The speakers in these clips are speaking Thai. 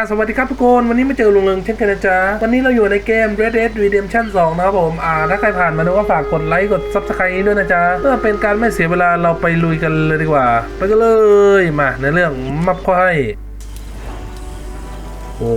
่ะสวัสดีครับทุกคน วันนี้มาเจอลุงเริงเช่นเคยนะจ๊ะ วันนี้เราอยู่ในเกม Red Dead Redemption 2 นะครับผม อ่า ถ้าใครผ่านมาดูก็ฝากกดไลค์ กด Subscribe ด้วยนะจ๊ะ เพื่อเป็นการไม่เสียเวลาเราไปลุยกันเลยดีกว่า ไปกันเลย มา ในเรื่องมับค่อยโอ้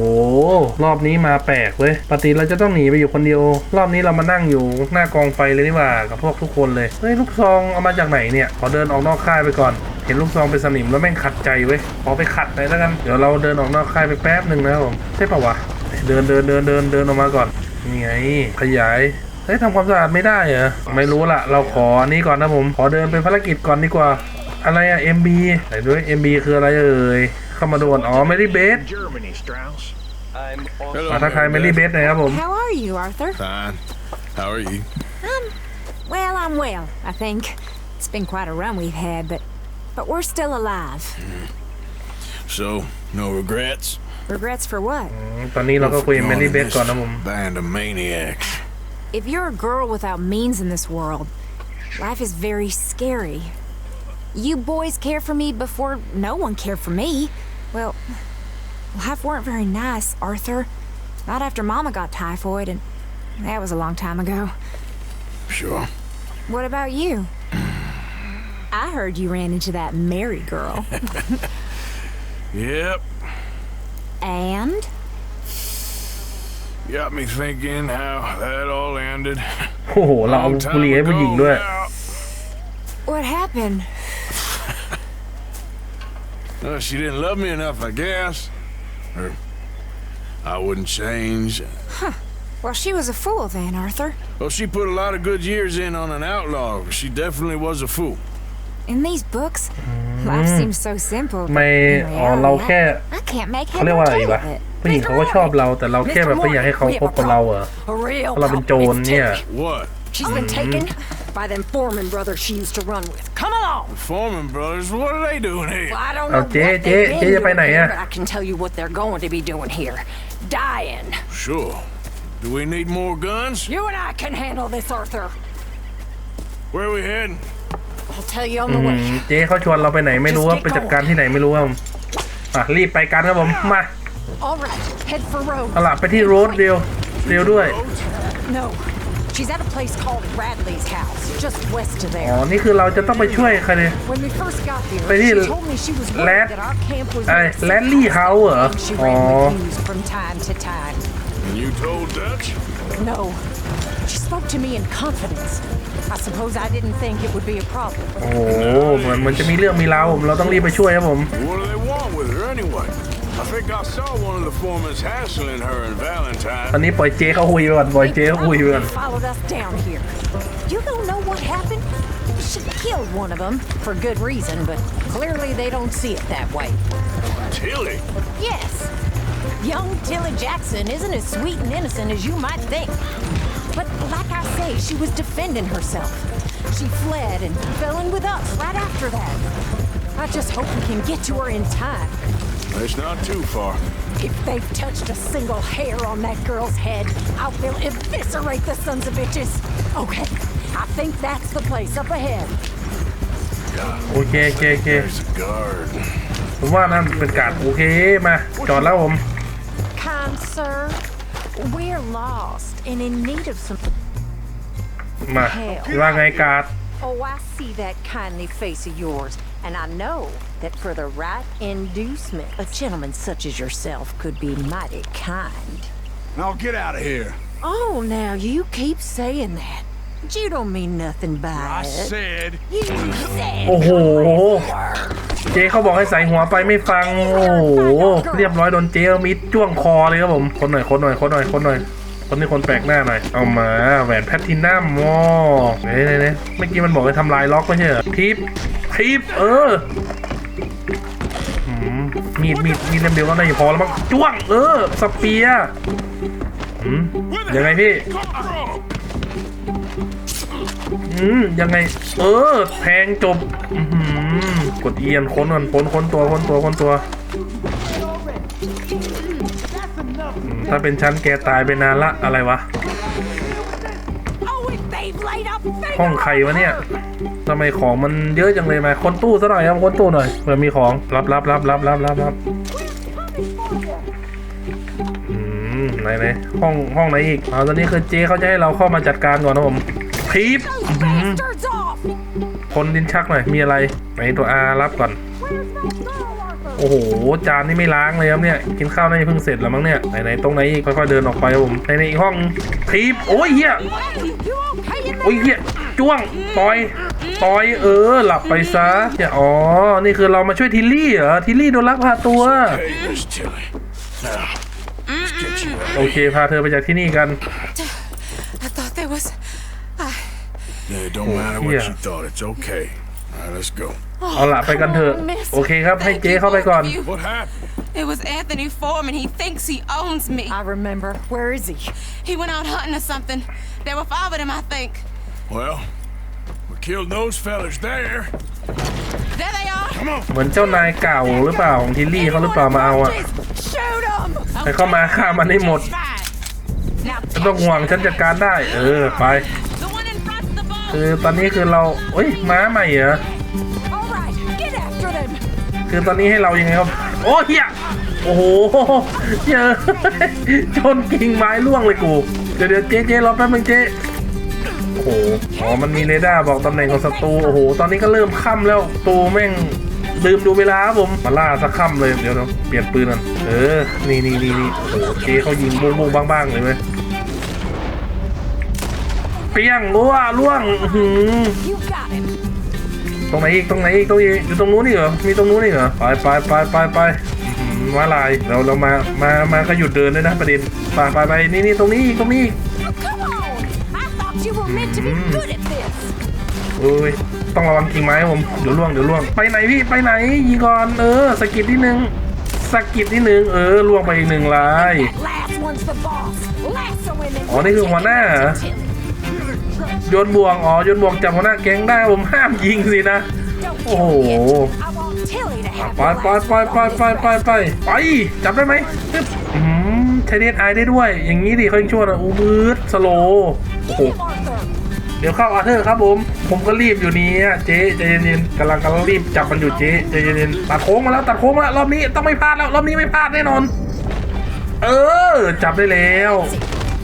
รอบนี้มาแปลกเว้ยปกติเราจะต้องหนีไปอยู่คนเดียว รอบนี้เรามานั่งอยู่หน้ากองไฟเลยนี่ว่ากับพวกทุกคนเลย เฮ้ย ลูกซองเอามาจากไหนเนี่ย ขอเดินออกนอกค่ายไปก่อน เห็นลูกซองเป็นสนิมแล้วแม่งขัดใจเว้ยขอไปขัดหน่อยแล้วกัน เดี๋ยวเราเดินออกนอกค่ายไปแป๊บหนึ่งนะครับผมใช่ปะวะ เดินเดินเดินเดินเดินออกมาก่อน นี่ไง ขยายเฮ้ยทำความสะอาดไม่ได้เหรอ ไม่รู้ละเราขออันนี้ก่อนนะผม ขอเดินเป็นภารกิจก่อนดีกว่า อะไรอะ MB ไหนด้วย MB คืออะไรเอ่ย เข้ามาโดน อ๋อ ไม่ได้เบส Germany, Strauss. I'm also Hello. มาทักทายเมลี่เบสหน่อยครับผม How are you, Arthur? Fine. How are you? Well, I'm well, I think. It's been quite a run we've had, but but we're still alive. So, no regrets? Regrets for what? อืมตอนนี้เราก็คุยกับเมลี่เบสก่อนนะผม Band of maniacs. If you're a girl without means in this world, life is very scary. You boys cared for me before no one cared for me. Well, life weren't very nice, Arthur. Not after Mama got typhoid, and that was a long time ago. Sure. What about you? I heard you ran into that Mary girl. Yep. And? Got me thinking how that all ended. โอ้โห เราเอา Long บุหรี่ time ให้ผู้หญิง ago ด้วย now. What happened? Uh, she didn't love me enough, I guess. Or I wouldn't change. Well, she was a fool then, Arthur. Well, she put a lot of good years in on an outlaw. She definitely was a fool. In these books, life seems so simple. but ไม่ in อ๋อเรา reality, แค่ I, I can't make เขา head เรียก or ว่าอะไร tail วะ of it. ผู้หญิงเขาก็ชอบเราแต่เราแค่แบบไม่อยากให้เขาคบกับเราเหรอ A real เพราะเราเป็นโจรเนี่ย What? She's been taken by them Foreman brothers she used to run with. Come along. The Foreman brothers, what are they doing here? Well, I don't Oh, know Jay, what Jay, they've Jay, been you doingไปไหน here, อะ but I can tell you what they're going to be doing here. Dying. Sure. Do we need more guns? You and I can handle this, Arthur. Where are we heading? I'll tell you on อื the ม way. เจ๊เขาชวนเราไปไหนไม่รู้ว่าไปจัดการที่ไหนไม่รู้ครับผมอะรีบไปกันครับผมมา All right, head for road. เอาล่ะไปที่โรดเร็วเร็วด้วย No, she's at a place called Radley's house, just west of อ๋อ there. นี่คือเราจะต้องไปช่วยใครเนี่ย When we first got here, ไปที่ she told me she was Lad- worried that our camp was อะไร missing แลนลี่เฮาส์เหรอ and she อ๋อ ran with from time to time. And you told Dutch? No. She spoke to me in confidence. I suppose I didn't think it would be a problem. โอ้โหเหมือนเหมันจะมีเรื่องมีราวผมเราต้องรีบไปช่วยครับผม What do they want with her anyway? I think I saw one of the foremans hassling her and ตอน Valentine. นี้ปล่อยเจ๊เขาคุยไปก่อนปล่อยเจ๊เขาคุยไปก่อน They followed us down here. You don't know what happened? She killed one of them for good reason, but clearly they don't see it that way. Tilly? Yes. Young Tilly Jackson isn't as sweet and innocent as you might think. But like I say, she was defending herself. She fled and fell in with us right after that. I just hope we can get to her in time. It's not too far. If they've touched a single hair on that girl's head, I will eviscerate the sons of bitches. Okay, I think that's the place up ahead. โอเคโอเคโอเค There's a guard. ผมว่านั่นเป็นการโอเคมาจอดแล้วผม Kind sir, we're lost and in need of some. มาว่าไงการด Oh, I see that kindly face of yours, and I know that for the right inducement, a gentleman such as yourself could be mighty kind. Now get out of here. Oh, now you keep saying that. But you don't mean nothing by I it. said, You said โอ้โห เจ๊เขาบอกให้ใส่หัวไปไม่ฟัง โอ้โห เรียบร้อยโดนเจ๊เอามีดจ้วงคอเลยครับผม คนหน่อยคนหน่อยคนหน่อยคนหน่อย คนนี้คนแปลกหน้าหน่อย เอามาแหวนแพทตินัมวอเน่เน่เน่เมื่อกี้มันบอกให้ทำลายล็อกไม่ใช่เหรอทิปทิปเออหืมมีดมีดมีดเล่มเดียวก็น่าจะพอแล้วมั้งจ้วง เออ สเปียร์หืมยังไงพี่อืม ยังไง เออ แทงจบกดเอียนค้นก่อนค้นค้นตัวค้นตัวค้นตัว ถ้าเป็นชั้นแกตายไปนานละอะไรวะ ห้องใครวะเนี่ยทำไมของมันเยอะจังเลยมาค้นตู้ซะหน่อยครับค้นตู้หน่อยเผื่อมีของรับรับรับรับรับรับรับอืมไหนไหนห้องห้องไหนอีกอ๋อตอนนี้คือเจเขาจะให้เราเข้ามาจัดการก่อนนะผมพีบ Bastards off! คนดินชักหน่อย มีอะไรไหนตัวอารับก่อนโอ้โห จานนี่ไม่ล้างเลยครับเนี่ย กินข้าวน่าจะเพิ่งเสร็จแล้วมั้งเนี่ย ไหนๆตรงไหนอีกค่อยๆเดินออกไปครับผมในในอีกห้องทีบโอ้ยเหี้ย Hey, you okay in โอ้ยเหี้ยจ้วงต่อยต่อยเออ หลับไปซะเนี่ยอ๋อ นี่คือเรามาช่วยทิลลี่เหรอ ทิลลี่โดนลักพาตัว Hey, Miss Tilly. Now, let's get you out. โอเคพาเธอไปจากที่นี่กัน I thought there was. Yeah, it don't matter what yeah. you thought. It's okay. All right, let's go. เอาละไปกันเถอะ โอเคครับ ให้เจ๊เข้าไปก่อน What happened? It was Anthony Foreman. He thinks he owns me. I remember. Where is he? He went out hunting or something. There were five of them, I think. Well, we killed those fellas there. There they are. Come on. เหมือนเจ้านายเก่าหรือเปล่าของทิลลี่เขาหรือเปล่ามาเอาอะ Shoot him! ให้เข้ามาฆ่ามันให้หมด Fine. Now, ไม่ต้องห่วงฉันจัดการได้ เออ ไป คือตอนนี้คือเราเอ้ยม้าใหม่เหรอ All right, get after them! คือตอนนี้ให้เรายังไงครับ โอ้เฮียโอ้โหเจอชนกิ่งไม้ล่วงเลยกู เดี๋ยวเดี๋ยวเจ๊เจ๊รอแป๊บนึงเจ๊โอ้โหอ๋อมันมีเรดาร์บอกตำแหน่งของศัตรูโอ้โห ตอนนี้ก็เริ่มค่ำแล้วตูแม่งลืมดูเวลาครับผม มาล่าสักค่ำเลย เดี๋ยวเราเปลี่ยนปืนกันเออ นี่นี่นี่นี่โอ้โหเจ๊เขายิงบุ้งบุ้งบ้างบ้างๆเลยเว้ย เปี้ยงล่วล่วงอื้อหือ You got him! ตรงไหนอีกตรงไหนอีกตรงอีกอยู่ตรงนู้นนี่เหรอมีตรงนู้นนี่เหรอไปไปไปไปไปอื้อหือมาลายเราเรามามามาก็หยุดเดินด้วยนะประเด็นไปไปไปนี่นี่ตรงนี้อีกตรงนี้อีก Oh, come on! I thought you were meant to be good at this! เอ้ยต้องระวังกิ่งไม้ครับผมเดี๋ยวล่วงเดี๋ยวล่วงไปไหนพี่ไปไหนยิงก่อนเออสะกิดนิดนึงสะกิดนิดนึงเออล่วงไปอีกหนึ่งลาย That last one's the boss! Lasso him and อ๋อนี่คือหัว ยนบ่วง อ๋อโยนบ่วงจับหัวหน้าแก๊งได้ครับผมห้ามยิงสินะ Don't Oh. kill me yet. I want Tilly to have ไป the ไป last ไปไปไปไปไปไปจับได้ไหมปึ๊บอืมใช้เดนไอได้ด้วย อย่างนี้ดิเขายังชั่วนะอูบืดสโลโอ้โห Kill Arthur! เดี๋ยวเข้าอาเธอร์ครับผม ผมก็รีบอยู่นี้อะเจ๊ใจเย็นๆกำลังกำลังรีบจับมันอยู่เจ๊ใจเย็นๆตัดโค้งมาแล้วตัดโค้งมาแล้วรอบนี้ต้องไม่พลาดแล้วรอบนี้ไม่พลาดแน่นอน เออ จับได้แล้ว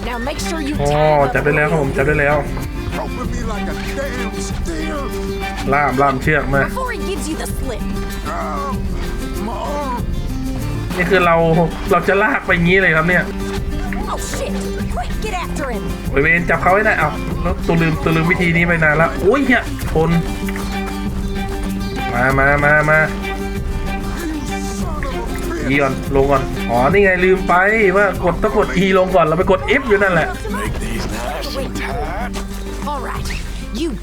Now make sure you อ๋อ tie him จับ up ได้แล้วครับผมจับได้แล้ว Roping me like a damn steer. ล่ามล่ามเชือกมา before he gives you the slip. Oh, my arm. นี่คือเราเราจะลากไปงี้เลยครับเนี่ย Oh shit! Quick, get after him! ไอเวนจับเขาให้ได้เอาแล้วตัวลืมตัวลืมวิธีนี้ไปนานแล้วโอ้ยเฮียทนมามามามา You son of a bitch. อีก่อนลงก่อน อ๋อ นี่ไงลืมไปว่ากดต้องกด E ลงก่อน เราไปกด F อยู่นั่นแหละ Make these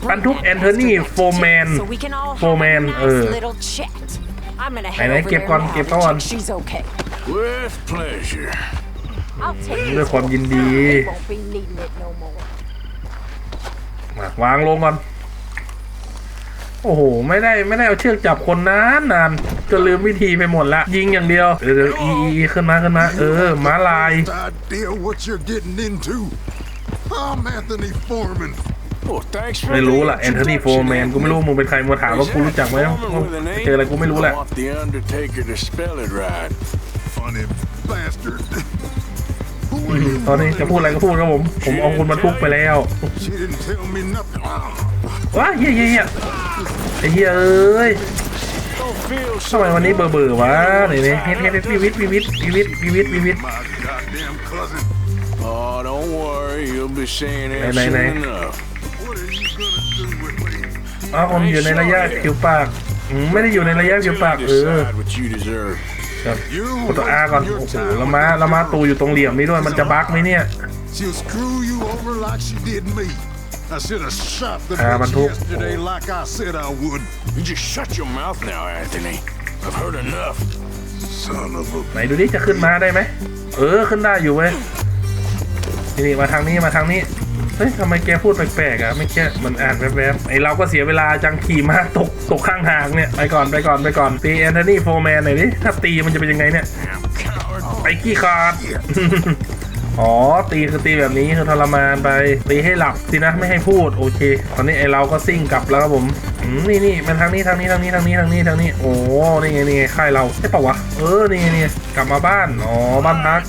บรร bring ทุก that แอนโทนี bastard back โฟร์แมน so we can all have โฟร์แมน a เออ nice little chat. I'm gonna head Này, này, over kẹp there con, now kẹp to con. check she's okay. With pleasure. I'll take ด้วย this ความยินดี They won't be needing it no more. มาวางลงก่อน โอ้โห ไม่ได้ไม่ได้เอาเชือกจับคนนานนานจนลืมวิธีไปหมดละ ยิงอย่างเดียวเดี๋ยวเดี๋ยว E E E ขึ้นมาขึ้นมาเออม้าลาย idea what you're getting into. I'm Anthony Foreman. Oh, thanks for ไม่ the รู้ล่ะแอนโทนีโฟร์แมนกูไม่รู้มึงเป็นใครมาถามว่ากูรู้จักไหม Foreman with a name? เจออะไรกูไม่รู้แหละ I want the Undertaker to spell it right. Funny bastard. Who are you? ตอนนี้จะพูดอะไรก็พูดครับผม ผมเอาคุณบรรทุกไปแล้ว She didn't tell me nothing. ว้าเฮียเฮียเฮียไอ้เฮียเอ้ย Don't feel ทำไมวันนี้เบอร์เบอร์วะไหนเนี่ยเฮ็ดเฮ็ดเฮ็ดวิวิทวิวิทวิวิทวิวิทวิวิท My goddamn cousin. Oh, don't worry. You'll be saying อ๋อผมอยู่ในระยะผิวปากอืมไม่ได้อยู่ในระยะผิว You ปากเออ decide what you deserve. ครับ You กดตัวอาก่อน wasting โอ้ your โห time. แล้วมาแล้วมาตูอยู่ตรงเหลี่ยมนี้ด้วย มันจะบั๊กไหมเนี่ย She'll screw you over like she did me. I should have shot the Ah, bitch Bantu. yesterday like I said I would. You just shut your mouth now, Anthony. I've heard enough. Son of a ไหนดูดิจะขึ้นมาได้ไหม เออ ขึ้นได้อยู่เว้ย นี่นี่มาทางนี้ มาทางนี้ เฮ้ยทำไมแกพูดแปลกๆอะไม่แค่มันอ่านแวบๆไอเราก็เสียเวลาจังขี่มาตกตกข้างทางเนี่ย ไปก่อนไปก่อนไปก่อนตีแอนโทนีโฟร์แมนหน่อยดิถ้าตีมันจะเป็นยังไงเนี่ย Coward. ไอ้ขี้ขาดอ๋อ ตีคือตีแบบนี้คือทรมานไป ตีให้หลับสินะไม่ให้พูดโอเค ตอนนี้ไอเราก็ซิ่งกลับแล้วครับผมอืมนี่นี่มันทางนี้ทางนี้ทางนี้ทางนี้ทางนี้ทางนี้ โอ้นี่ไงนี่ไงค่ายเราใช่ปะวะเออนี่ไงนี่ไงกลับมาบ้านอ๋อบ้านพัก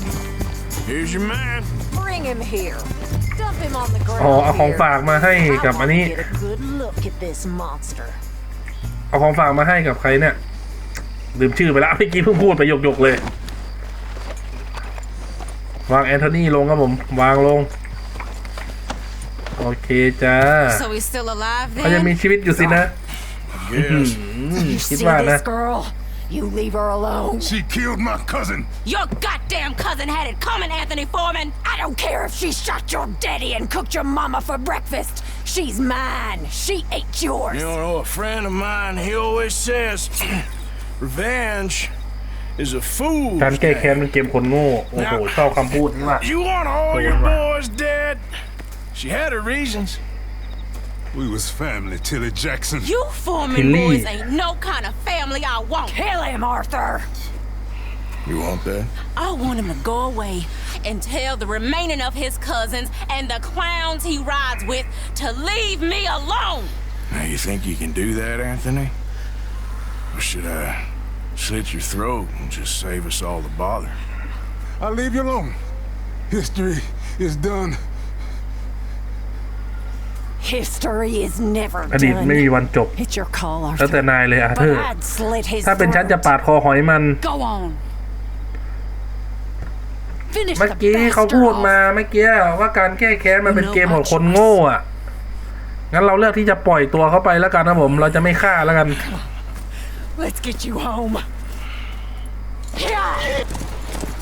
Here's your man. Bring him here. Dump him on the ground. อ๋อเอาของ here. ฝากมาให้ I กับ want อัน to นี้ get a good look at this monster. เอาของฝากมาให้กับใครเนี่ยลืมชื่อไปแล้วเมื่อกี้เพิ่งพูดไปหยกๆเลย วางแอนโทนีลงครับผม วางลง โอเคจ้า So he's still alive เขายังมี then? ชีวิตอยู่สินะ Yes. อืม You คิด see ว่านะ this girl? You leave her alone. She killed my cousin. Your goddamn cousin had it coming, Anthony Foreman. I don't care if she shot your daddy and cooked your mama for breakfast. She's mine. She ate yours. You know, a friend of mine, he always says, revenge is a fool. การแก้แค้นเป็นเกมคนโง่ โอ้โห ชอบคำพูดนี่ว่ะ You want all Oh, your right. boys dead? She had her reasons. We was family, Tilly Jackson. You Foreman Believe. boys ain't no kind of family I want. Kill him, Arthur. You want that? I want him to go away and tell the remaining of his cousins and the clowns he rides with to leave me alone. Now, you think you can do that, Anthony? Or should I slit your throat and just save us all the bother? I'll leave you alone. History is done. History is never อดีตไม่มี done. วันจบ It's your call, แล้วแต่ Arthur. นายเลยอาเธ But อร์ I'd slit his ถ้าเป็นฉันจะ throat. ปาดคอหอยมัน Go on. Finish เมื่อ the กี้เขา bastard พูด off. มาเมื่อกี้ว่าการแก้แค้นมันเป็นเกมของคนโง่อะงั้นเราเลือกที่จะปล่อยตัวเขาไปแล้วกันนะผม เราจะไม่ฆ่าแล้วกัน Let's get you home. Yeah.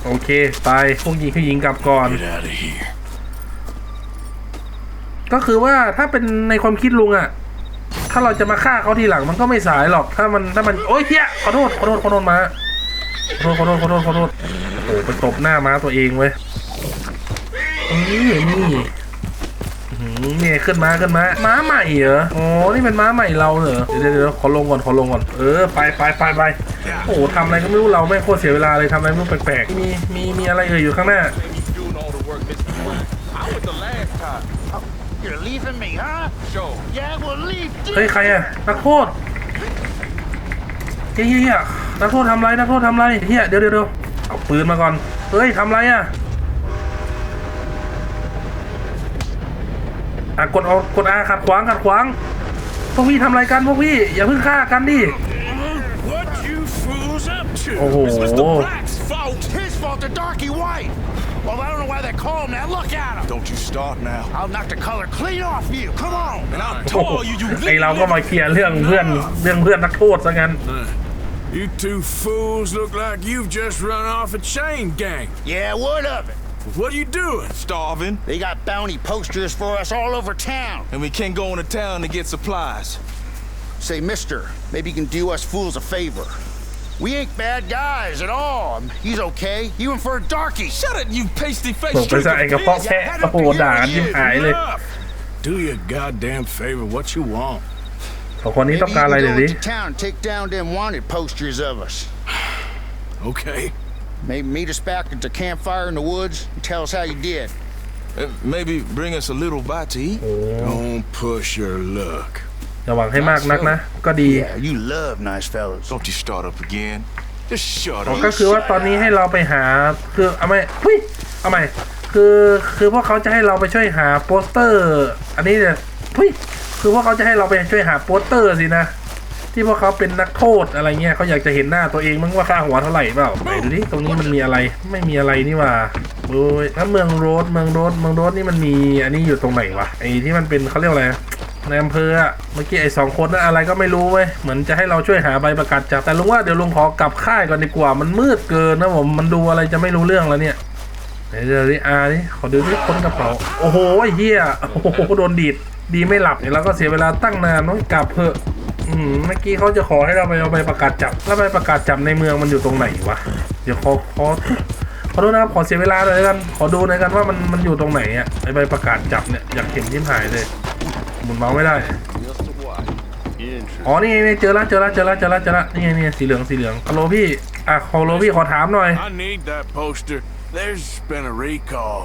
โอเค ไป พวกหญิงผู้หญิงกลับก่อน Get out of here. ก็คือว่าถ้าเป็นในความคิดลุงอะถ้าเราจะมาฆ่าเขาทีหลังมันก็ไม่สายหรอกถ้ามันถ้ามันโอ๊ยเฮียขอโทษขอโทษขอโทษมาขอโทษขอโทษขอโทษขอโทษโอ้ไปตบหน้าม้าตัวเองเว้ยนี่นี่นี่ขึ้นมาขึ้นมาม้าใหม่เหรออ๋อนี่เป็นม้าใหม่เราเหรอเดี๋ยวเดี๋ยวเดี๋ยวขอลงก่อนขอลงก่อนเออไปไปไปไปโอ้ทำอะไรก็ไม่รู้เราไม่โคตรเสียเวลาเลยทำอะไรไม่รู้แปลกๆมีมีมีอะไรเอ่ยอยู่ข้างหน้า you're leaving me, huh? Sure. Yeah, well, leave. เฮ้ย ใครอะนักโทษเฮียเฮียเฮียนักโทษทำไรนักโทษทำไรเฮียเดี๋ยวเดี๋ยวเดี๋ยวเอาปืนมาก่อน เฮ้ยทำไรอะอะกดเอากดอาขัดขวางขัดขวางพวกพี่ทำอะไรกันพวกพี่ อย่าเพิ่งฆ่ากันดิ What you fools up to? โอ้โห It's Mr. Black's fault. His fault, the darky white. Well, I don't know why they call him that. Look at him. Don't you start now. I'll knock the color clean off you. Come on. And I'll โอ้โห tell you, you ไอเราก็มาเคลียร์เรื่องเพื่อนเรื่องเพื่อนนักโทษซะงั้น You two fools look like you've just run off a chain gang. Yeah, what of it? What are you doing? starving, They got bounty posters for us all over town. and we can't go into town to get supplies. Say, mister, maybe you can do us fools a favor. We ain't bad guys at all. He's okay, even for a darky. Shut it, you pasty ส่ง face ไปซะไอ้กระเพาะแพะโอ้โหด่ากันยิ้มหายเลย Enough. Do your goddamn favor what you want. สองคนนี้ Maybe ต้อง you การอะไร can เดี๋ยว go นี้ into town and take down them wanted posters of us. Okay. Maybe meet us back at the campfire in the woods and tell us how you did. Uh, maybe bring us a little bite to eat. Don't push your luck. อย่าหวังให้มากนักนะ ก็ดี Yeah, you love nice fellas. Don't you start up again. Just shut อ๋อ up. ก็คือว่าตอนนี้ให้เราไปหาคือเอาไม่พุ้ยเอาไม่คือคือพวกเขาจะให้เราไปช่วยหาโปสเตอร์ อันนี้เนี่ยพุ้ยคือพวกเขาจะให้เราไปช่วยหาโปสเตอร์สินะ ที่พวกเขาเป็นนักโทษอะไรเงี้ยเขาอยากจะเห็นหน้าตัวเองมั้งว่าค่าหัวเท่าไหร่เปล่าไหนดูดิตรงนี้มันมีอะไรไม่มีอะไรนี่หว่าโอ้ยถ้าเมืองโรดเมืองโรดเมืองโรดนี่มันมี อันนี้อยู่ตรงไหนวะไอ้ที่มันเป็นเขาเรียกว่าอะไร ในอำเภออะเมื่อกี้ไอ้สองคนนั้นอะไรก็ไม่รู้เว้ยเหมือนจะให้เราช่วยหาใบประกาศจับแต่ลุงว่าเดี๋ยวลุงขอกลับค่ายก่อนดีกว่ามันมืดเกินนะผมมันดูอะไรจะไม่รู้เรื่องแล้วเนี่ยไหนเดี๋ยวดิอาดิขอดูที่คนกระเป๋าโอ้โหเฮียโอ้โหโดนดีดดีไม่หลับเนี่ยแล้วก็เสียเวลาตั้งนานน้องกลับเถอะอืมเมื่อกี้เขาจะขอให้เราไปเอาใบประกาศจับแล้วใบประกาศจับในเมืองมันอยู่ตรงไหนวะเดี๋ยวขอขอขอดูนะครับขอเสียเวลาหน่อยกัน ขอดูหน่อยกันว่ามันมันอยู่ตรงไหนอะไอใบประกาศจับเนี่ยอยากเห็นทิมหายเลย หมุนเมาส์ไม่ได้ อ๋อ นี่ไงนี่เจอละเจอละเจอละเจอละเจอละนี่ไงนี่ไงสีเหลือง สีเหลืองฮัลโหลพี่ อะฮัลโหลพี่ ขอถามหน่อย I need that poster. There's been a recall.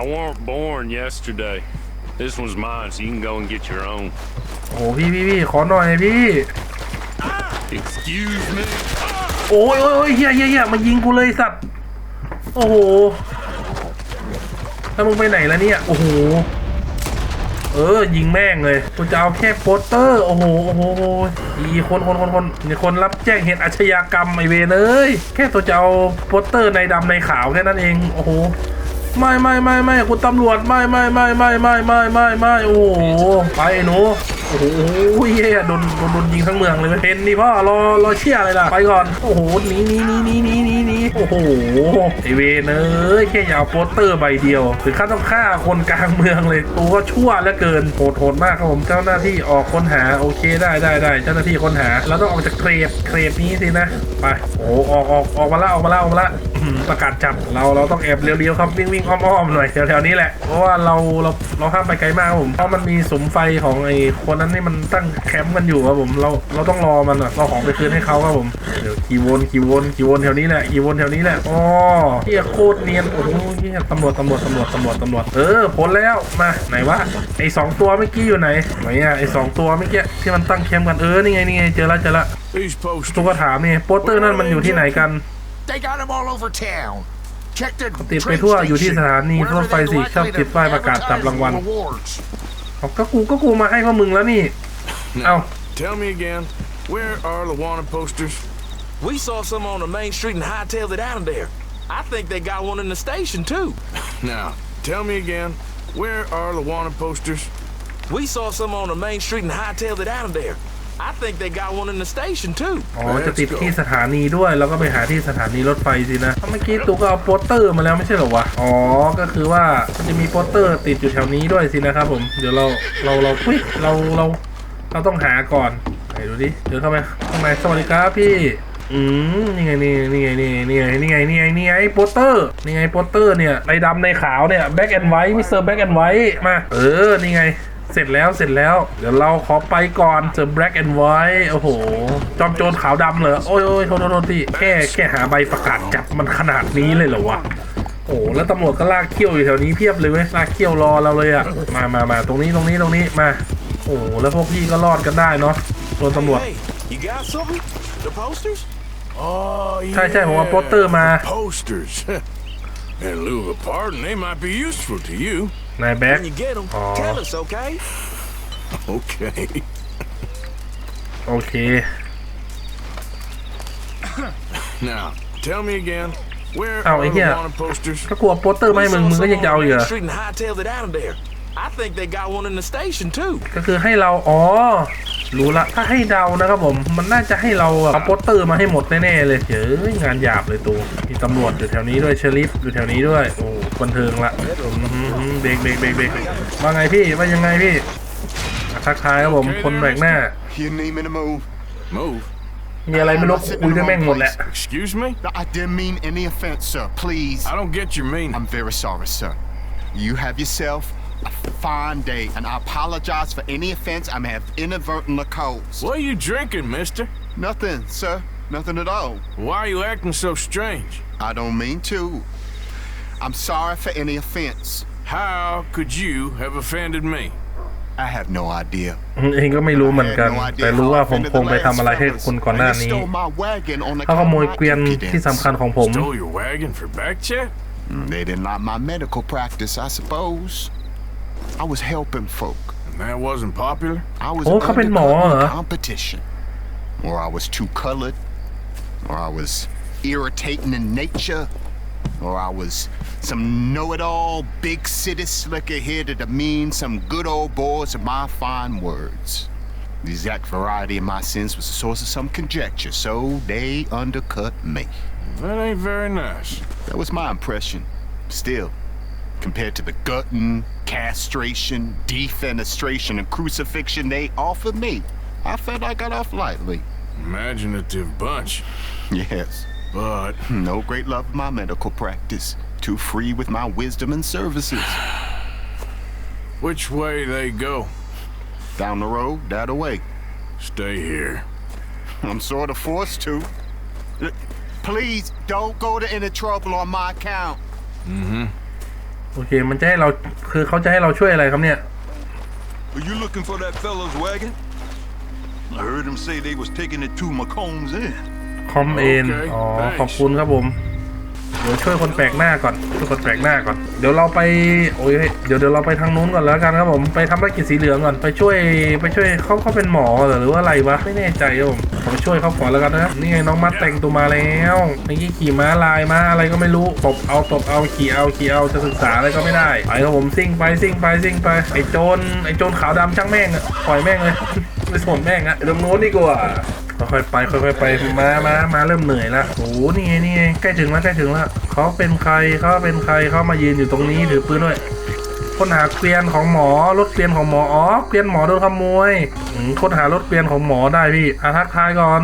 I weren't born yesterday. This one's mine, so you can go and get your own. โอ้โหพี่พี่พี่ขอหน่อยพี่ Excuse me? โอ้ยโอ้ยโอ้ยเฮียเฮียเฮียมายิงกูเลยสัตว์ โอ้โห แล้วมึงไปไหนแล้วเนี่ย โอ้โห เออ ยิงแม่งเลยกูจะเอาแค่โปสเตอร์ โอ้โหโอ้โหอีคนคนคนคนนี่คนรับแจ้งเหตุอาชญากรรมไอเวเลยแค่ตัวจะเอาโปสเตอร์ในดำในขาวแค่นั้นเอง โอ้โหไม่ไม่ไม่ไม่คุณตำรวจไม่ไม่ไม่ไม่ไม่ไม่ไม่ไม่โอ้โหไปไอ้หนู โอ้โหเฮียโดนโดนโดนยิงทั้งเมืองเลยเห็นนี่พ่อรอรอเชี่ยอะไรล่ะไปก่อนโอ้โหหนีหนีหนีหนีหนีหนีหนีโอ้โหไอเวนเอ้ยแค่อยากเอาโปสเตอร์ใบเดียวถึงขั้นต้องฆ่าคนกลางเมืองเลยตัวก็ชั่วเหลือเกินโหดโหดมากครับผมเจ้าหน้าที่ออกค้นหาโอเคได้ได้ได้เจ้าหน้าที่ค้นหาเราต้องออกจากเครปเครปนี้สินะไปโอ้ออกออกออกมาละออกมาละออกมาละอื้อหือ ประกาศจับเราเราต้องแอบเร็วๆครับวิ่งวิ่งอ้อมๆหน่อยแถวๆนี้แหละเพราะว่าเราเราเราห้ามไปไกลมากครับผมเพราะมันมีสมไฟของไอ้คนนั้นนี่มันตั้งแคมป์กันอยู่ครับผมเราเราต้องรอมันอะเราของไปคืนให้เขาครับผมเดี๋ยวขี่วนขี่วนขี่วนแถวนี้แหละขี่วนแถวนี้แหละอ๋อเฮียโคตรเนียนโอ้โหเฮียตำรวจตำรวจตำรวจตำรวจตำรวจเออพ้นแล้วมาไหนวะไอ้สองตัวเมื่อกี้อยู่ไหนไหนอะไอ้สองตัวเมื่อกี้ที่มันตั้งแคมป์กันเออนี่ไงนี่ไงเจอละเจอละ These posters. ตัวก็ถามนี่โปสเตอร์นั่นมันอยู่ที่ไหนกัน They got them all over town. Check the ติดไป train ทั่วอยู่ที่ station. สถานีรถไฟ Wherever สิ they ชอบ likely ติด to ป้ายประกาศจับรางวัล advertise rewards. อ๋อก็กูก็กูมาให้พวกมึงแล้วนี่ เอ้า Tell me again, where are the wanted posters? We saw some on the main street and hightailed it out of there. I think they got one in the station too. Now, tell me again, where are the wanted posters? We saw some on the main street and hightailed it out of there. I think they got one in the station too. อ๋อ จะติดที่สถานีด้วย แล้วก็ไปหาที่สถานีรถไฟสินะเมื่อกี้ตูก็เอาโปสเตอร์มาแล้วไม่ใช่เหรอวะ อ๋อ ก็คือว่ามันจะมีโปสเตอร์ติดอยู่แถวนี้ด้วยสินะครับผม เดี๋ยวเรา เรา เราเฮ้ยเราเรา เราต้องหาก่อนไหนดูดิ เดี๋ยวเข้าไปข้างในสวัสดีครับพี่ อืม นี่ไงนี่นี่ไงนี่นี่ไงนี่ไงนี่ไงนี่ไงโปสเตอร์ นี่ไงโปสเตอร์เนี่ยในดำในขาวเนี่ยแบ็กแอนด์ไวท์มิสเตอร์แบ็กแอนด์ไวท์มา เออ นี่ไง เสร็จแล้วเสร็จแล้ว เดี๋ยวเราขอไปก่อนเจอ black and white โอ้โห จอมโจรขาวดำเหรอ โอ้ยโอ้ยโทษโทษโทษพี่แค่แค่หาใบประกาศจับมันขนาดนี้เลยเหรอวะโอ้โหแล้วตำรวจก็ลากเขี้ยวอยู่แถวนี้เพียบเลยเว้ยลากเขี้ยวรอเราเลยอะมามามาตรงนี้ตรงนี้ตรงนี้มา โอ้โหแล้วพวกพี่ก็รอดกันได้เนาะโดนตำรวจ Hey, you got something? The posters? Oh, yeah. ใช่ใช่ผมเอาโปสเตอร์มา Posters. In lieu of a pardon, they might be useful to you. Nine bad. When you get them, Aww. tell us, okay? Okay. okay. now, tell me again. Where oh, are the wanted posters? Các cuộc poster may tail mới cái of vậy. อร์ไม่ We มึง saw มึงก็ some ยังจะ on เอา the อีกเหร main อ street and hightailed it out of there. I think they got one in the station too. ก็คือให้เราอ๋อรู้ละถ้าให้เดานะครับผมมันน่าจะให้เราอะเอาโปสเตอร์มาให้หมดแน่ๆเลยเฮ้ยงานหยาบเลยตูมีตำรวจอยู่แถวนี้ด้วยเชอริฟอยู่แถวนี้ด้วยโอ้บันเทิงละอืมเบรกเบรกเบรกเบรกว่าไงพี่ว่ายังไงพี่อะทักทายครับผมคนแบกหน้า You need me to move? Move. มีอะไรไม่รู้คุยด้วยแม่งหมดแหละ Excuse me? I didn't mean any offense, sir. Please. I don't get your meaning. I'm very sorry, sir. You have yourself a fine day, and I apologize for any offense I may have inadvertently caused. What are you drinking, mister? Nothing, sir. Nothing at all. Why are you acting so strange? I don't mean to. I'm sorry for any offense. How could you have offended me? I have no idea. เองก็ไม่รู้เหมือน I กัน had no idea แต่รู้ how ว่า I ผม offended คง the ไปทำ last อะไรให้ fellas. คุณก่อนหน้า And they นี้ stole my wagon on เขาขโมย account of เกวียน my impudence. ที่สำคัญของผม Stole your wagon for back check? Mm, They didn't like my medical practice, I suppose. I was helping folk. And that wasn't popular? I was โอ้เขาเป็นหมอเหรอ undercutting competition. Or I was too colored. Or I was irritating in nature. Or I was some know-it-all big city slicker here to demean some good old boys of my fine words. The exact variety of my sins was the source of some conjecture, so they undercut me. That ain't very nice. That was my impression. Still, compared to the gutting, castration, defenestration, and crucifixion they offered me, I felt I got off lightly. Imaginative bunch. Yes, But no great love of my medical practice. Too free with my wisdom and services. which way they go? Down the road, that away. Stay here. I'm sort of forced to. Please don't go to any trouble on my account. Mm-hmm. โอเค มันจะให้เราคือเขาจะให้เราช่วยอะไรครับเนี่ย Are you looking for that fellow's wagon? I heard him say they was taking it to McComb's Inn. คอมเอน Okay, อ๋อ thanks. ขอบคุณครับผม เดี๋ยวช่วยคนแปลกหน้าก่อน ช่วยคนแปลกหน้าก่อน เดี๋ยวเราไปโอ้ยเดี๋ยวเดี๋ยวเราไปทางนู้นก่อนแล้วกันครับผมไปทำภารกิจสีเหลืองก่อนไปช่วยไปช่วยเขาเขาเป็นหมอหรือว่าอะไรวะไม่แน่ใจครับผมผมไปช่วยเขาก่อนแล้วกันนะนี่ไงน้องมัดแต่งตัวมาแล้วเมื่อกี้ขี่ม้าลายมาอะไรก็ไม่รู้ตบเอาตบเอาขี่เอาขี่เอาจะศึกษาอะไรก็ไม่ได้ไปครับผมซิ่งไปซิ่งไปซิ่งไปไอ้โจรไอ้โจรขาวดำช่างแม่งอะปล่อยแม่งเลยไม่สนแม่งอะตรงโน้นดีกว่า ค่อยๆไปค่อยๆไปมามามาเริ่มเหนื่อยละโอ้โหนี่ไงนี่ไงใกล้ถึงแล้วใกล้ถึงแล้วเขาเป็นใครเขาเป็นใครเขามายืนอยู่ตรงนี้ถือปืนด้วยค้นหาเกวียนของหมอรถเกวียนของหมออ๋อเกวียนหมอโดนขโมยอืมค้นหารถเกวียนของหมอได้พี่อาทักทายก่อน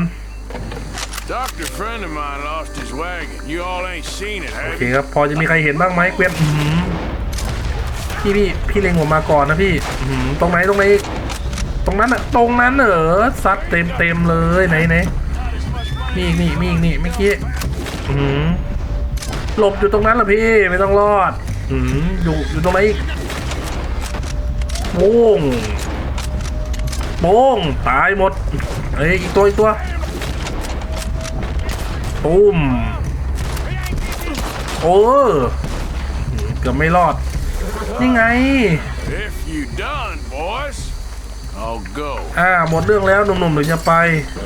Doctor friend of mine lost his wagon. You all ain't seen it, โอ have เค you? ครับพอจะมีใครเห็นบ้างไหมเกวียนอื้อหือพี่พี่พี่เล็งผมมาก่อนนะพี่อื้อหือตรงไหนตรงไหนอีก ตรงนั้นอะตรงนั้นเหรอซัดเต็มเต็มๆเลยไหนไหนมีอีกนี่มีอีกนี่เมื่อกี้อื้อหือหลบอยู่ตรงนั้นเหรอพี่ไม่ต้องรอดอืมอยู่อยู่ตรงไหนอีกโป้งโป้งตายหมดเอ้ยอีกตัวอีกตัวตุ้มโอ้เกือบไม่รอดนี่ไง อ่าหมดเรื่องแล้วหนุ่มๆถึงจะไป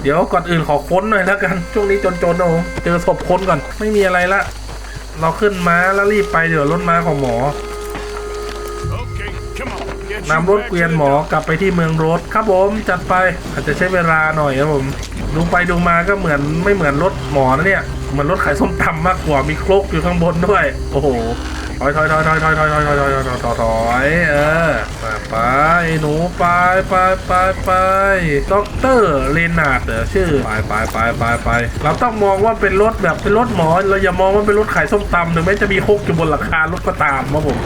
เดี๋ยวก่อนอื่นขอค้นหน่อยแล้วกัน ช่วงนี้จนๆนะผมเจอศพค้นก่อน ไม่มีอะไรละ เราขึ้นม้าแล้วรีบไปเดี๋ยวรถม้าของหมอ Okay, come on. Get นำ you รถ back เกวียน to the หมอกลับไปที่เมืองรถครับผมจัดไปอาจจะใช้เวลาหน่อยครับผมดูไปดูมาก็เหมือนไม่เหมือนรถหมอนะเนี่ยเหมือนรถขายส้มตำมากกว่ามีครกอยู่ข้างบนด้วย โอ้โห ถอยถอยถอยถอยถอยถอยถอยถอยถอยถอยถอยถอยเออไปหนูไปไปไปไปด็อกเตอร์เลนาดเหรอชื่อไปไปไปไปไปเราต้องมองว่าเป็นรถแบบเป็นรถหมอเราอย่ามองว่าเป็นรถขายส้มตำถึงแม้จะมีครกอยู่บนหลังคารถก็ตามครับผม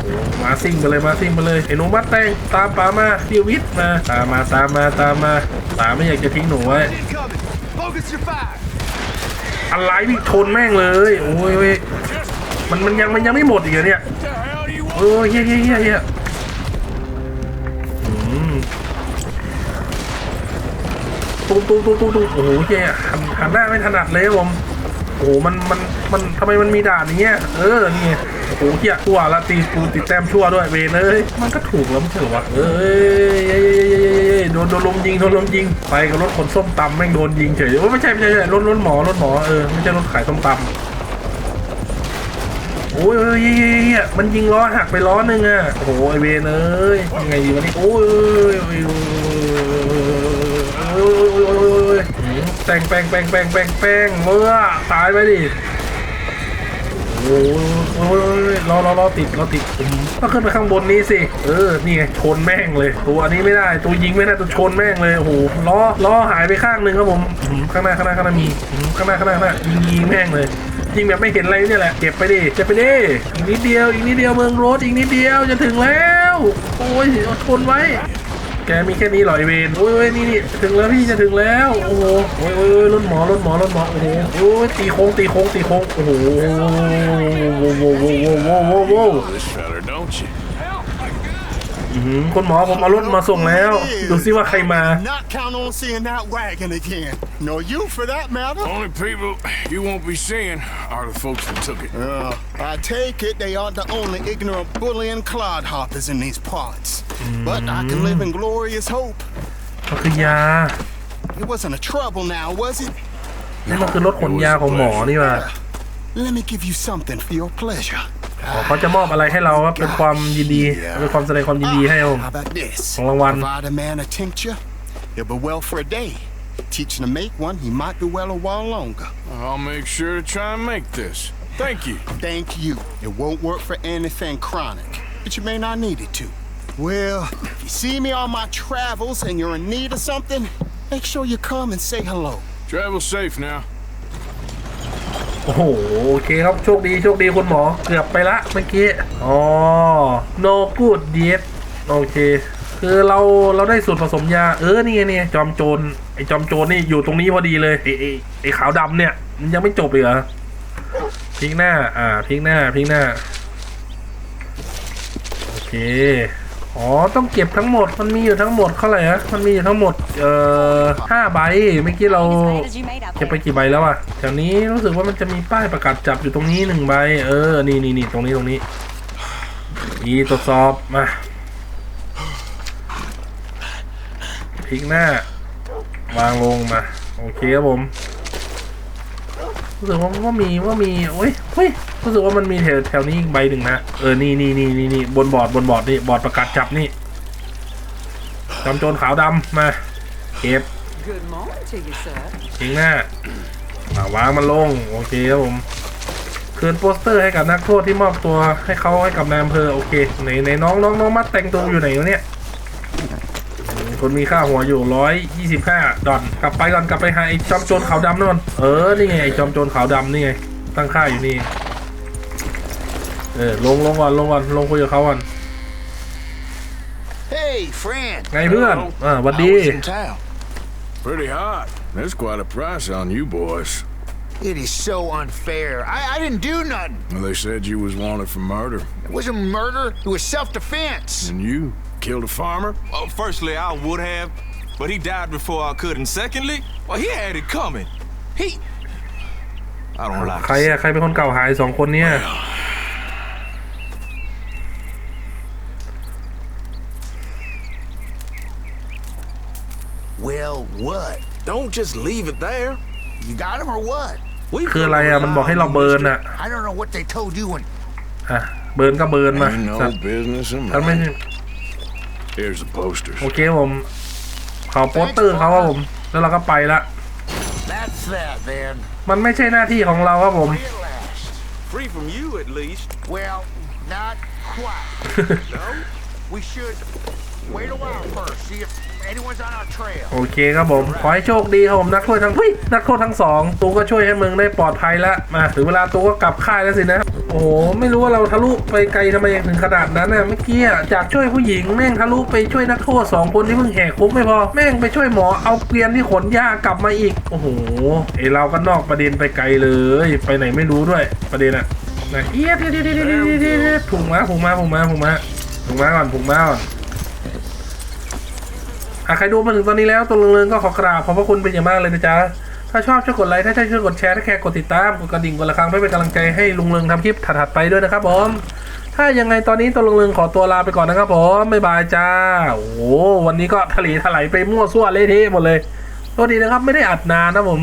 มาซิ่งไปเลยมาซิ่งไปเลยไอ้หนูมาแต่งตามป๋ามาพี่วิทย์มาตามมาตามมาตามมาป๋าไม่อยากจะทิ้งหนูไว้อะไรพี่ชนแม่งเลยโอ้ยเว้ย มันมันยังมันยังไม่หมดอีกเหรอเนี่ย What the hell do you want? เออเฮียเฮียเฮียเฮียอืมตุ้มตุ้มตุ้มตุ้มตุ้มโอ้โหเฮียหันหันหน้าไม่ถนัดเลยผมโอ้โหมันมันมันทำไมมันมีด่านอย่างเงี้ยเออนี่โอ้โหเฮียชั่วละตีกูติดแต้มชั่วด้วยเวเอ้ยมันก็ถูกแล้วไม่ใช่เหรอวะเอ้ยเอ้ยเอ้ยเอ้ยเอ้ยเอ้ยโดนโดนลมยิงโดนลมยิงไปกับรถขนส้มตำแม่งโดนยิงเฉยโอ้ยไม่ใช่ไม่ใช่ไม่ใช่รถรถหมอรถหมอเออไม่ใช่รถขายส้มตำ โอ้ยเยี่ยมันยิงล้อหักไปล้อหนึ่งอะโอ้โหไอเวเนยยังไงดีวันนี้โอ้ยแปงแปงแปงแปงแปงแปงเมื่อตายไปดิโอ้ยรอรอรอติดรอติดก็ขึ้นไปข้างบนนี้สิ เออ นี่ไง ชนแม่งเลย ตัวอันนี้ไม่ได้ ตัวยิงไม่ได้ ตัวชนแม่งเลย โอ้โห ล้อ ล้อหายไปข้างหนึ่งครับผม ข้างหน้า ข้างหน้า ข้างหน้ามี ข้างหน้า ข้างหน้าข้างหน้ายิงยิงแม่งเลย ยิงแบบไม่เห็นอะไรเนี่ยแหละเก็บไปดิเก็บไปดิอีกนิดเดียวอีกนิดเดียวเมืองรถอีกนิดเดียวจะถึงแล้ว โอ้ยอดทนไว้ แกมีแค่นี้หรอไอเวนโอ้ยนี่นี่ถึงแล้วพี่จะถึงแล้วโอ้โหโอ้ยโอ้ยโอ้ยรถหมอรถหมอรถหมอโอ้โหโอ้ยตีโค้งตีโค้งตีโค้งโอ้โหโว้โว้โว้โว้โว้โว้โว้ This fella, don't you? อื้อหือ คุณหมอผมเอารถมาส่งแล้ว ดูซิว่าใครมา Not count on seeing that wagon again. Nor you for that matter. Only people you won't be seeing are the folks that took it. Uh, I take it they aren't the only ignorant bullying clodhoppers in these parts. But I can live in glorious hope. ก็คือยา It wasn't a trouble now, was it? นี่มันคือรถขนยาของหมอนี่ว่ะ Let me give you something for your pleasure. อ๋อเขาจะมอบอะไรให้เราครับเป็นความยินดีเป็นความแสดงความยินดีให้ครับผม How about this? ของรางวัล Provide a man a tincture, he'll be well for a day. Teach him to make one, he might do well a while longer. I'll make sure to try and make this. Thank you. Thank you. It won't work for anything chronic, but you may not need it to. Well, if you see me on my travels and you're in need of something, make sure you come and say hello. Travel safe now. โอ้โหโอเคครับโชคดีโชคดีคุณหมอเกือบไปละเมื่อกี้อ๋อ no good yet โอเค คือเราเราได้สูตรผสมยา เออนี่ไงนี่จอมโจรไอจอมโจรนี่อยู่ตรงนี้พอดีเลยไอไอไอขาวดำเนี่ยมันยังไม่จบเลยเหรอพลิกหน้า อ่าพลิกหน้าพลิกหน้าโอเค อ๋อต้องเก็บทั้งหมดมันมีอยู่ทั้งหมดเท่าไหร่อะมันมีอยู่ทั้งหมดเอ่อห้าใบเมื่อกี้เราเก็บไปกี่ใบแล้วอะแถวนี้รู้สึกว่ามันจะมีป้ายประกาศจับอยู่ตรงนี้หนึ่งใบเออนี่นี่นี่ตรงนี้ตรงนี้อีตรวจสอบมาพลิกหน้าวางลงมา โอเคครับผม รู้สึกว่าว่ามีว่ามีโอ้ยเฮ้ยรู้สึกว่ามันมีแถวแถวนี้อีกใบหนึ่งนะเออนี่นี่นี่นี่นี่บนบอร์ดบนบอร์ดนี่บอร์ดประกาศจับนี่จำโจรขาวดำมาเก็บ Good morning to you, sir. ทิ้งหน้าอ่าวางมันลงโอเคครับผมคืนโปสเตอร์ให้กับนักโทษที่มอบตัวให้เขาให้กับนายอำเภอโอเคไหนไหนน้องน้องน้องมัดแต่งตัวอยู่ไหนวะเนี่ยอืม คนมีค่าหัวอยู่ร้อยยี่สิบห้าดอนกลับไปก่อนกลับไปหาไอ้จอมโจรขาวดำนั่นเออนี่ไงไอ้จอมโจรขาวดำนี่ไงตั้งค่าอยู่นี่เออลงลงก่อนลงก่อนลงคุยกับเขาก่อน Hey, friend. ไงเพื่อนอ่าหวัดดี I was in town. Pretty hot. That's quite a price on you boys. It is so unfair. I, I didn't do nothing. Well, they said you was wanted for murder. It wasn't murder. It was self-defense. And you killed a farmer? Well, firstly, I would have, but he died before I could. And secondly, well, he had it coming. He. I don't like ใครอะใครเป็นคนเกล่าวหาไอ้สองคนเนี่ย Well, what? Don't just leave it there. You got him or what? We คือ put อะไร a อะมันบอกให้เราเบิร์นอะ I don't know what they told you when อ่ะเบิร์นก็เบิร์นมา Ain't no สัตว์ business of ฉันไม่ mine. Here's the posters. โอเคผม ขอโปสเตอร์เขาครับผม แล้วเราก็ไปละ That's that, then. มันไม่ใช่หน้าที่ของเราครับผม At last. free from you at least. Well, not quite. No? We should wait a while first, see if anyone's on our trail. โอเคครับผม ขอให้โชคดีครับผม นักโทษทั้งเฮ้ยนักโทษทั้งสองตูก็ช่วยให้เมืองได้ปลอดภัยละมาถึงเวลาตูก็กลับค่ายแล้วสินะโอ้โหไม่รู้ว่าเราทะลุไปไกลทำไมถึงขนาดนั้นนะเมื่อกี้จากช่วยผู้หญิงแม่งทะลุไปช่วยนักโทษสองคนที่เพิ่งแหกคุกไม่พอแม่งไปช่วยหมอเอาเกวียนที่ขนหญ้ากลับมาอีก โอ้โหไอเราก็นอกประเด็นไปไกลเลย ไปไหนไม่รู้ด้วยประเด็นอะนะเอี๊ยดเอียดเอียดเอียดเอียดดผูกมาผูกมาผูกมาผูกมาผูกมาก่อนผูกมาก่อนหากใครดูมาถึงตอนนี้แล้วตัวเรืองๆก็ขอกราบขอบพระคุณเป็นอย่างมากเลยนะจ๊ะ ถ้าชอบช่วยกดไลค์ถ้าใช่ช่วยกดแชร์ถ้าแค่กดติดตามกดกระดิ่งกดระฆังเพื่อเป็นกำลังใจให้ลุงเลิงทำคลิปถัดๆไปด้วยนะครับผมถ้ายังไงตอนนี้ตัวลุงเลิงขอตัวลาไปก่อนนะครับผมบ๊ายบายจ้าโอ้วันนี้ก็ทะเลถลายไปมั่วซั่วเละเทะหมดเลยโทษดีนะครับไม่ได้อัดนานนะผม